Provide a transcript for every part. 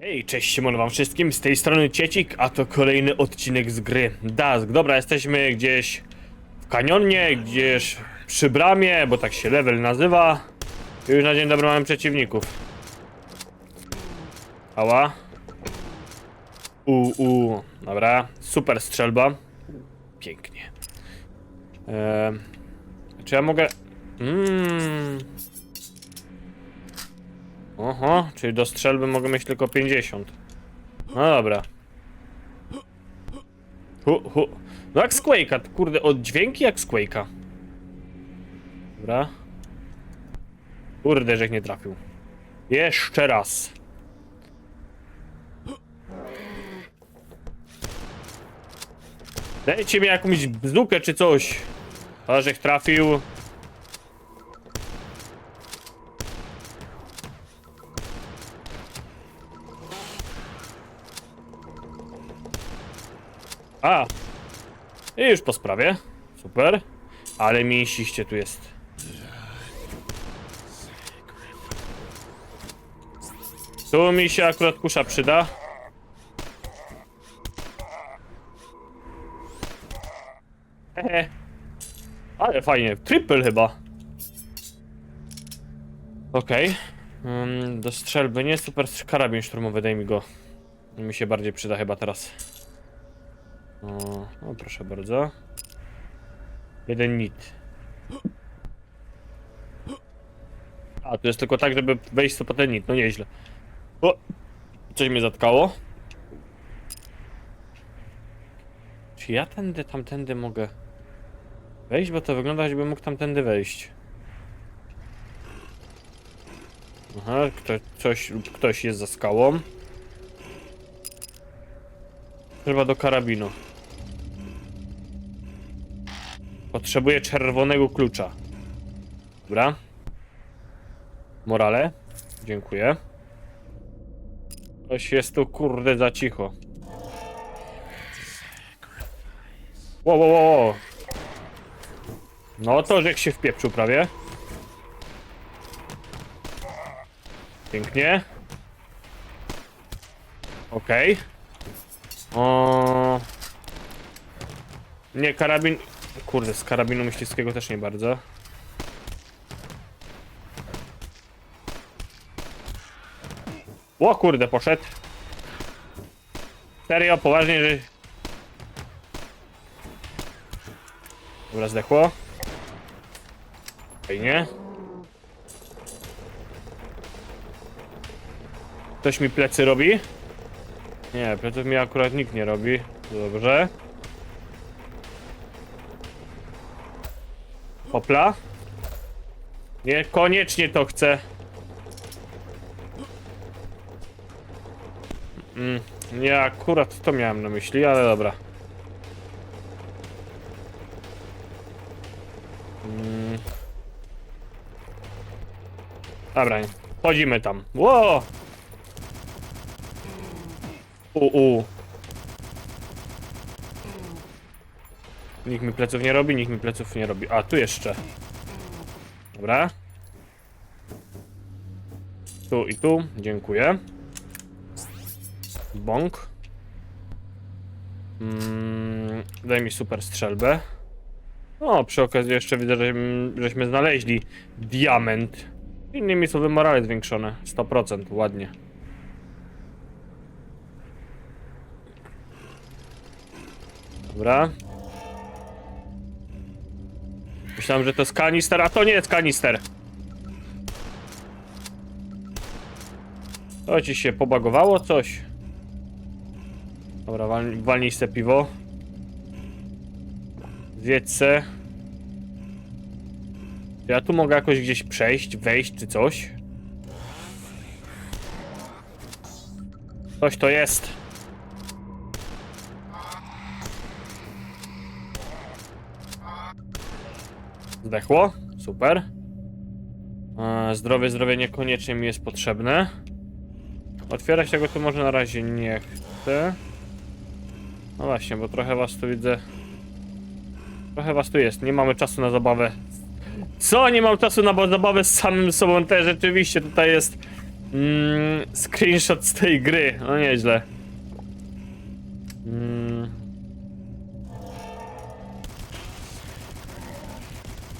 Hej, cześć, siemon wam wszystkim, z tej strony Ciecik, a to kolejny odcinek z gry Dusk. Dobra, jesteśmy gdzieś w kanionie, gdzieś przy bramie, bo tak się level nazywa. I już na dzień dobry mamy przeciwników. Ała. U, u, dobra, super strzelba. Pięknie. Eee, czy ja mogę... Mmm... Oho, czyli do strzelby mogę mieć tylko 50. No dobra. Hu, hu. No jak z Quake'a, kurde, od dźwięki jak z. Dobra. Kurde, żech nie trafił. Jeszcze raz. Dajcie mi jakąś bzukę czy coś. A żech trafił. A! I już po sprawie. Super. Ale mięsiście tu jest. Tu mi się akurat kusza przyda. Hehe. Ale fajnie. Triple chyba. Okej. Mm, do strzelby nie super karabin szturmowy, daj mi go. Mi się bardziej przyda chyba teraz. O, o, proszę bardzo. Jeden nit. A, tu jest tylko tak, żeby wejść po ten nit. No nieźle. O! Coś mnie zatkało. Czy ja tędy, tamtędy mogę wejść? Bo to wygląda, jakbym mógł tamtędy wejść. Aha, coś lub ktoś jest za skałą. Trzeba do karabinu. Potrzebuję czerwonego klucza. Dobra. Morale. Dziękuję. Ktoś jest tu kurde za cicho. Wo, wo, wo, wo. No to, że się wpieprzył prawie. Pięknie. Okej. O. Nie, karabin. Kurde, z karabinu myśliwskiego też nie bardzo. O kurde, poszedł. Serio, poważnie, że... Dobra, zdechło. Fajnie. Ktoś mi plecy robi? Nie, pleców mi akurat nikt nie robi. Dobrze. Hopla. Nie, koniecznie to chcę. Mm, nie, akurat to miałem na myśli, ale dobra. Mm. Dobra, chodzimy tam. Ło! U, u. Nikt mi pleców nie robi, nikt mi pleców nie robi. A, tu jeszcze. Dobra. Tu i tu, dziękuję. Bąk. Mm, daj mi super strzelbę. O, przy okazji jeszcze widzę, że, żeśmy znaleźli diament. Innymi słowy, morale zwiększone. 100%, ładnie. Dobra. Myślałem, że to jest kanister, a to nie jest kanister. To ci się pobagowało coś. Dobra, wal, walnij se piwo. Zjedz se. Ja tu mogę jakoś gdzieś przejść, wejść czy coś? Coś to jest. Zdechło? Super. E, zdrowie, zdrowie niekoniecznie mi jest potrzebne. Otwierać tego tu może na razie nie chcę. No właśnie, bo trochę was tu widzę. Trochę was tu jest. Nie mamy czasu na zabawę. Co? Nie mam czasu na zabawę z samym sobą też. Rzeczywiście tutaj jest Mm, screenshot z tej gry. No nieźle.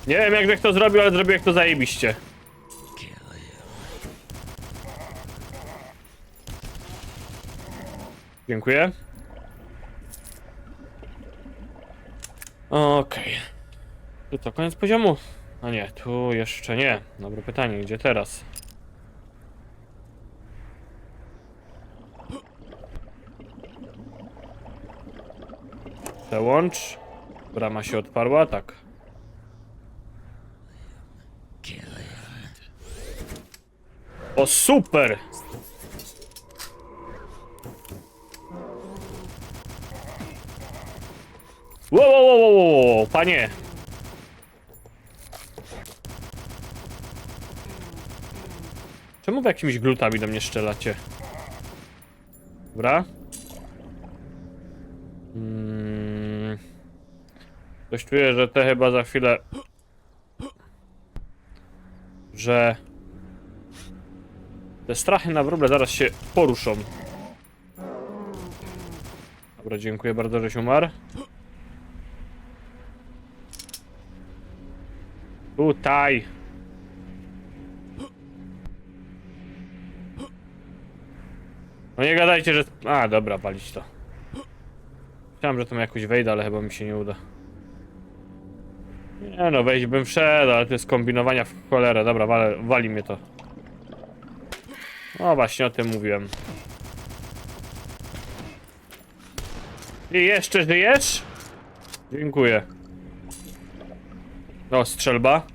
Nie wiem jak jak to zrobił, ale zrobił jak to zajebiście. Dziękuję. Okej. Tu to koniec poziomu? A nie, tu jeszcze nie. Dobre pytanie, gdzie teraz? Przełącz. Brama się odparła, tak. O super! Wow, wow, wow, wow, wow, panie! Czemu wy jakimiś glutami do mnie strzelacie? Dobra. Mm. Coś czuję, że te chyba za chwilę... Że... Te strachy na wróble zaraz się poruszą. Dobra, dziękuję bardzo, żeś umarł. Tutaj. No nie gadajcie, że... A, dobra, palić to. Chciałem, że tam jakoś wejdę, ale chyba mi się nie uda. Nie no, wejść bym wszedł, ale to jest kombinowania w cholerę. Dobra, wale, wali mnie to. No właśnie o tym mówiłem. I jeszcze żyjesz? Dziękuję. No, strzelba.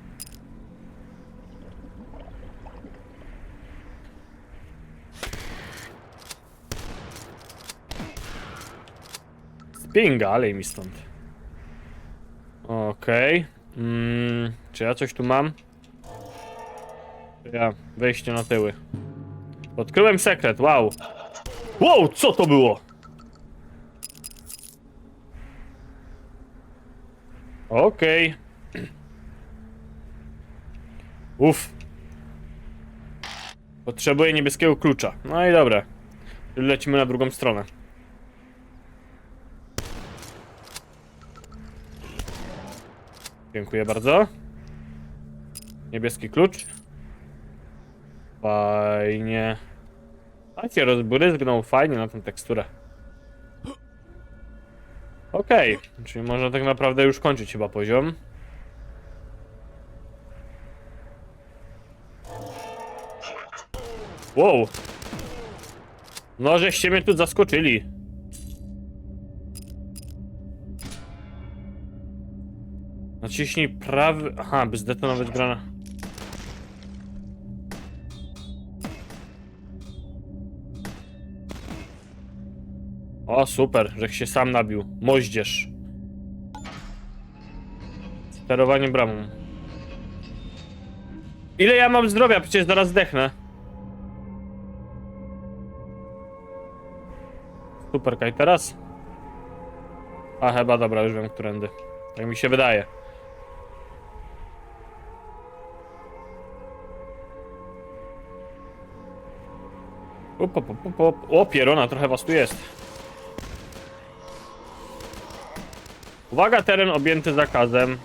Spinga, ale mi stąd. Okej. Mm, czy ja coś tu mam? Ja, wejście na tyły. Odkryłem sekret, wow. Wow, co to było? Okej. Uff. Potrzebuję niebieskiego klucza. No i dobra. Lecimy na drugą stronę. Dziękuję bardzo. Niebieski klucz. Fajnie. A się rozbryzgnął fajnie na tę teksturę. Okej, czyli można tak naprawdę już kończyć chyba poziom. Wow. No, żeście mnie tu zaskoczyli. Naciśnij prawy... Aha, by zdetonować grana. O, super, że się sam nabił. Moździerz. Sterowanie bramą. Ile ja mam zdrowia? Przecież zaraz zdechnę. Super, kaj teraz? A chyba dobra, już wiem, którędy. Tak mi się wydaje. Op, op, op, op. O, pierona, trochę was tu jest. Uwaga, teren objęty zakazem.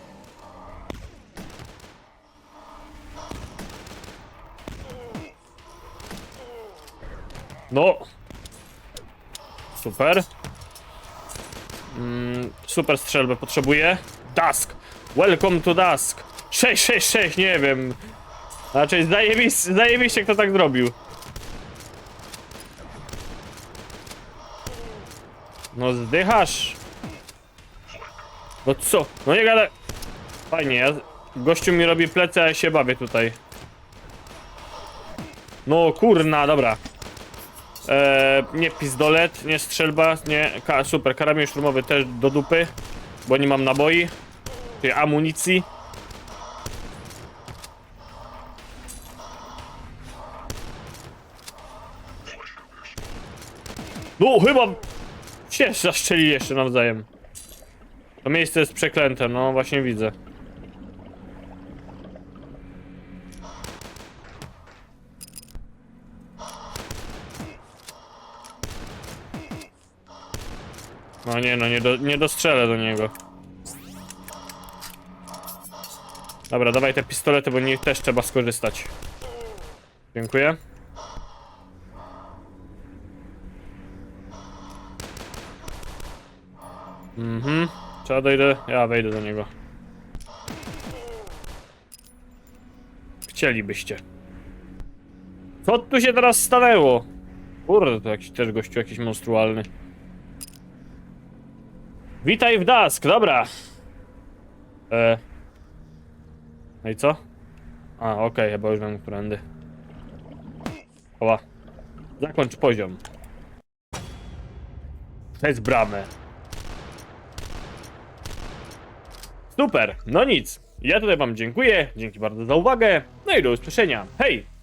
No. Super. Mm, super strzelbę potrzebuję. Dusk. Welcome to Dusk. 666, nie wiem. Raczej zajebiście, zajebiście kto tak zrobił. No zdychasz. No co? No nie gada. Fajnie, ja... Gościu mi robi plecy, a ja się bawię tutaj. No kurna, dobra. Eee, nie pistolet, nie strzelba, nie... Ka super, karabin szturmowy też do dupy. Bo nie mam naboi. Czyli amunicji. No chyba... się zaszczeli jeszcze nawzajem. To miejsce jest przeklęte, no właśnie widzę. No nie, no nie, do, nie dostrzelę do niego. Dobra, dawaj te pistolety, bo nich też trzeba skorzystać. Dziękuję. Mhm. Trzeba dojdę. Ja wejdę do niego. Chcielibyście. Co tu się teraz stanęło? Kurde, to jakiś też gościu jakiś monstrualny. Witaj w Dask, dobra. E. No i co? A, okej, chyba już wiem, którędy. Oła. Zakończ poziom. Jest bramę. Super, no nic. Ja tutaj wam dziękuję, dzięki bardzo za uwagę, no i do usłyszenia. Hej!